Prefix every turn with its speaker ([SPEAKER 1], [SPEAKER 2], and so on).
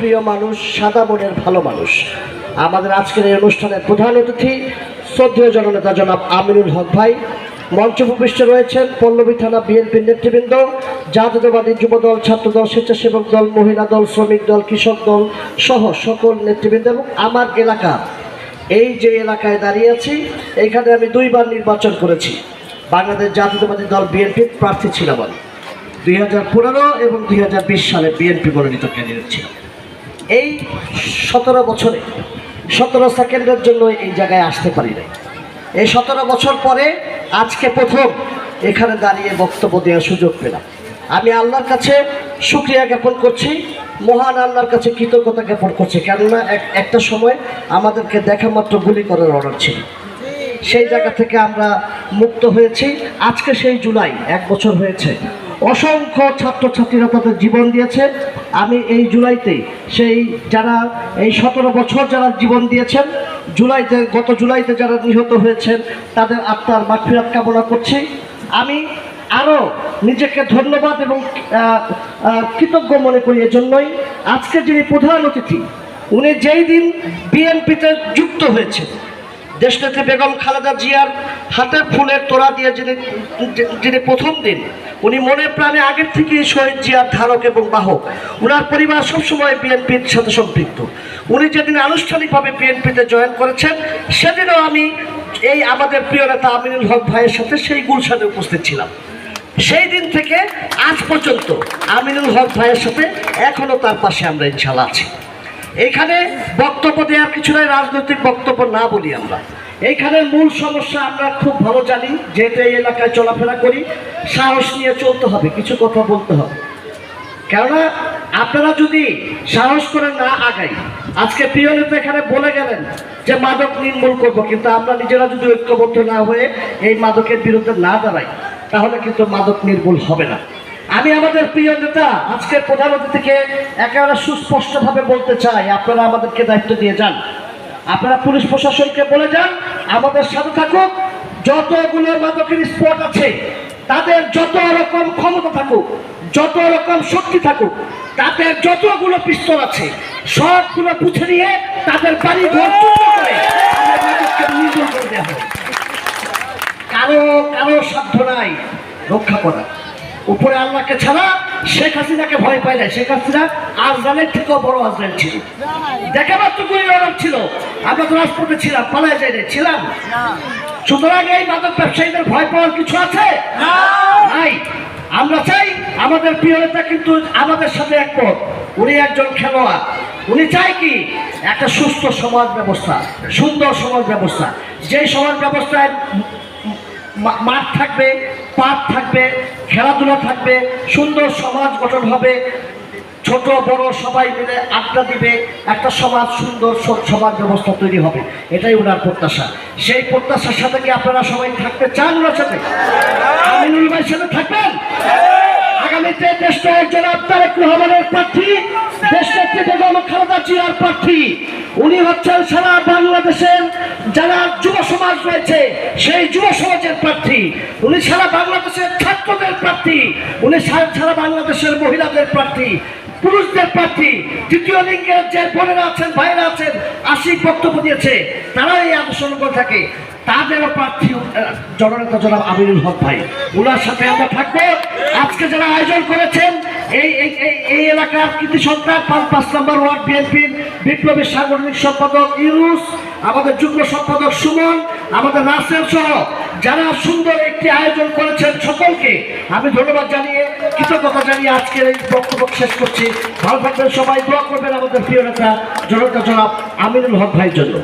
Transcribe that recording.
[SPEAKER 1] প্রিয় মানুষ, সাদা মনের ভালো মানুষ। আমাদের আজকের এই অনুষ্ঠানের প্রধান অতিথি শ্রদ্ধেয় জননেতা জনাব আমিনুল হক ভাই। মঞ্চ ভূপৃষ্ঠে রয়েছেন পল্লবী থানা বিএনপির নেতৃবৃন্দ, জাতীয়তাবাদী যুবদল ছাত্রদল স্বেচ্ছাসেবক দল, মহিলা দল, শ্রমিক দল, কৃষক দল সহ সকল নেতৃবৃন্দ এবং আমার এলাকা। এই যে এলাকায় দাঁড়িয়ে আছি, এখানে আমি দুইবার নির্বাচন করেছি। বাংলাদেশ জাতীয়তাবাদী দল বিএনপির প্রার্থী ছিলাম আমি। দুই হাজার পনেরো এবং দুই হাজার বিশ সালে বিএনপি মনোনীত ক্যান্ডিডেট ছিলাম। এই সতেরো বছরে, সতেরো সেকেন্ডের জন্য এই জায়গায় আসতে পারি নাই। এই সতেরো বছর পরে আজকে প্রথম এখানে দাঁড়িয়ে বক্তব্য দেওয়ার সুযোগ পেলাম। আমি আল্লাহর কাছে সুক্রিয়া জ্ঞাপন করছি, মহান আল্লাহর কাছে কৃতজ্ঞতা জ্ঞাপন করছি, কেননা এক একটা সময় আমাদেরকে দেখা মাত্র গুলি করার অর্ডার ছিল। সেই জায়গা থেকে আমরা মুক্ত হয়েছি। আজকে সেই জুলাই, এক বছর হয়েছে। অসংখ্য ছাত্রছাত্রীরা তাদের জীবন দিয়েছে। আমি এই জুলাইতে সেই যারা এই সতেরো বছর যারা জীবন দিয়েছেন, জুলাইতে, গত জুলাইতে যারা নিহত হয়েছেন, তাদের আত্মার মাগফিরাত কামনা করছি। আমি আরও নিজেকে ধন্যবাদ এবং কৃতজ্ঞ মনে করি এজন্যই। আজকে যিনি প্রধান অতিথি, উনি যেই দিন বিএনপিতে যুক্ত হয়েছে দেশনেত্রী বেগম খালেদা জিয়ার হাতে ফুলের তোড়া দিয়ে যিনি যিনি প্রথম দিন, উনি মনে প্রাণে আগের থেকেই শহীদ জিয়ার ধারক এবং বাহক। ওনার পরিবার সবসময় বিএনপির সাথে সম্পৃক্ত। উনি যেদিন আনুষ্ঠানিকভাবে বিএনপিতে জয়েন করেছেন, সেদিনও আমি এই আমাদের প্রিয় নেতা আমিনুল হক ভাইয়ের সাথে সেই গুলশানে উপস্থিত ছিলাম। সেই দিন থেকে আজ পর্যন্ত আমিনুল হক ভাইয়ের সাথে এখনও তার পাশে আমরা ইনশাল্লাহ আছি। এখানে বক্তব্য দেওয়ার কিছু নয় রাজনৈতিক বক্তব্য না বলি আমরা। এইখানে মূল সমস্যা আমরা খুব ভালো জানি, যেহেতু এই এলাকায় চলাফেরা করি, সাহস নিয়ে চলতে হবে, কিছু কথা বলতে হবে। কেননা, আপনারা যদি সাহস করে না আগাই, আজকে প্রিয় নেতা এখানে বলে গেলেন যে মাদক নির্মূল করব, কিন্তু আমরা নিজেরা যদি ঐক্যবদ্ধ না হয়ে এই মাদকের বিরুদ্ধে না দাঁড়াই, তাহলে কিন্তু মাদক নির্মূল হবে না। আমি আমাদের প্রিয় নেতা আজকের প্রধান অতিথিকে একেবারে সুস্পষ্টভাবে বলতে চাই, আপনারা আমাদেরকে দায়িত্ব দিয়ে যান। আপনারা পুলিশ প্রশাসনকে বলে যান, আমাদের সাথে থাকুক, যতগুলো মাদকের স্পট আছে, তাদের যত রকম ক্ষমতা থাকুক, যত রকম শক্তি থাকুক, তাদের যতগুলো পিস্তল আছে, সবগুলো পুছে নিয়ে তাদের বাড়ি ঘর করে কারও কারও সাধ্য নাই রক্ষা করা। উপরে আল্লাহকে ছাড়া শেখ হাসিনাকে ভয় পায় না। শেখ হাসিনা আজরালের থেকেও বড় আজরাল ছিল। দেখা মাত্র গুলি অর্ডার ছিল। আমরা তো রাজপথে ছিলাম পালায় যাই নাই, ছিলাম। সুতরাং এই মাদক ব্যবসায়ীদের ভয় পাওয়ার কিছু আছে? নাই। আমরা চাই আমাদের প্রিয় নেতা কিন্তু আমাদের সাথে একমত। উনি একজন খেলোয়াড়। উনি চাই কি? একটা সুস্থ সমাজ ব্যবস্থা সুন্দর সমাজ ব্যবস্থা। যেই সমাজ ব্যবস্থায় মাঠ থাকবে পার্ক থাকবে, খেলাধুলা থাকবে, সুন্দর সমাজ গঠন হবে, ছোট, বড় সবাই মিলে আড্ডা দিবে, একটা সমাজ সুন্দর সমাজ ব্যবস্থা তৈরি হবে। এটাই ওনার প্রত্যাশা। সেই প্রত্যাশার সাথে কি আপনারা সবাই থাকতে চান ওনার সাথে? আমিনুল ভাইয়ের সাথে থাকবেন? আগামীতে দেশটা একজন তারেক রহমানের প্রার্থী দেশনেত্রী বেগম খালেদা জিয়ার প্রার্থী। উনি হচ্ছেন সারা বাংলাদেশের সমাজ রয়েছে সেই যুব সমাজের প্রার্থী। উনি সারা বাংলাদেশের ছাত্রদের প্রার্থী। উনি সারা বাংলাদেশের মহিলাদের প্রার্থী, পুরুষদের প্রার্থী। তৃতীয় লিঙ্গের যে বোনেরা আছেন, ভাইয়েরা আছেন, আশিক বক্তব্য দিয়েছে তারা এই অনুসরণ করে থাকে। তাদেরও প্রার্থী জননেতা জনাব আমিনুল হক ভাই। ওনার সাথে আমরা থাকব। আজকে যারা আয়োজন করেছেন, এই এই, এই- এই এলাকার কৃতি সন্তান, পাঁচ পাঁচ নম্বর ওয়ার্ড বিএনপির বিপ্লবী সাংগঠনিক সম্পাদক ইউনুস আমাদের যুগ্ম সম্পাদক সুমন, আমাদের রাসেল সহ যারা সুন্দর একটি আয়োজন করেছেন সকলকে আমি ধন্যবাদ জানিয়ে, কৃতজ্ঞতা জানিয়ে আজকের এই বক্তব্য শেষ করছি। ভালো থাকবেন সবাই, দোয়া করবেন আমাদের প্রিয় নেতা জনতা জনাব আমিনুল হক ভাইয়ের জন্য।